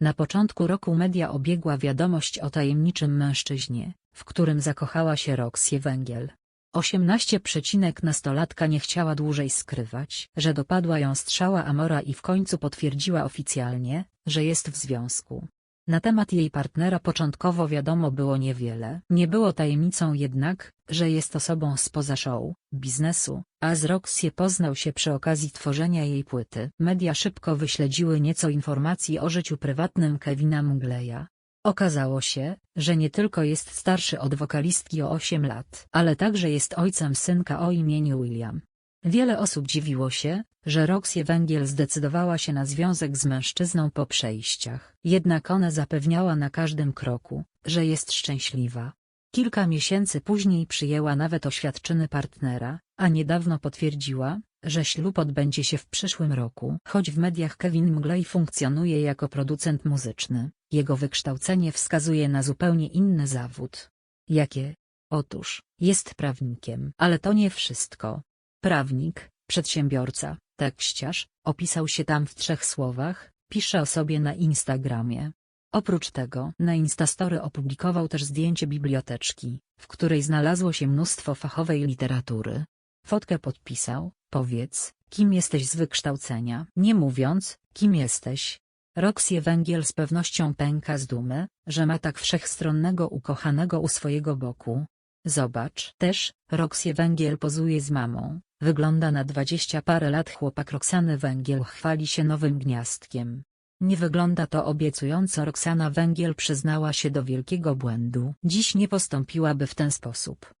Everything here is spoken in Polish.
Na początku roku media obiegła wiadomość o tajemniczym mężczyźnie, w którym zakochała się Roxie Węgiel. 18 przecinek nastolatka nie chciała dłużej skrywać, że dopadła ją strzała Amora i w końcu potwierdziła oficjalnie, że jest w związku. Na temat jej partnera początkowo wiadomo było niewiele. Nie było tajemnicą jednak, że jest osobą spoza show, biznesu, a z Roxie poznał się przy okazji tworzenia jej płyty. Media szybko wyśledziły nieco informacji o życiu prywatnym Kevina Mugleya. Okazało się, że nie tylko jest starszy od wokalistki o 8 lat, ale także jest ojcem synka o imieniu William. Wiele osób dziwiło się, że Roxie Węgiel zdecydowała się na związek z mężczyzną po przejściach. Jednak ona zapewniała na każdym kroku, że jest szczęśliwa. Kilka miesięcy później przyjęła nawet oświadczyny partnera, a niedawno potwierdziła, że ślub odbędzie się w przyszłym roku. Choć w mediach Kevin Mgley funkcjonuje jako producent muzyczny, jego wykształcenie wskazuje na zupełnie inny zawód. Jakie? Otóż, jest prawnikiem. Ale to nie wszystko. Prawnik, przedsiębiorca, tekściarz, opisał się tam w trzech słowach, pisze o sobie na Instagramie. Oprócz tego na Instastory opublikował też zdjęcie biblioteczki, w której znalazło się mnóstwo fachowej literatury. Fotkę podpisał, powiedz, kim jesteś z wykształcenia, nie mówiąc, kim jesteś. Roxie Węgiel z pewnością pęka z dumy, że ma tak wszechstronnego ukochanego u swojego boku. Zobacz też, Roxie Węgiel pozuje z mamą, wygląda na dwadzieścia parę lat chłopak Roxany Węgiel chwali się nowym gniazdkiem. Nie wygląda to obiecująco Roxana Węgiel przyznała się do wielkiego błędu. Dziś nie postąpiłaby w ten sposób.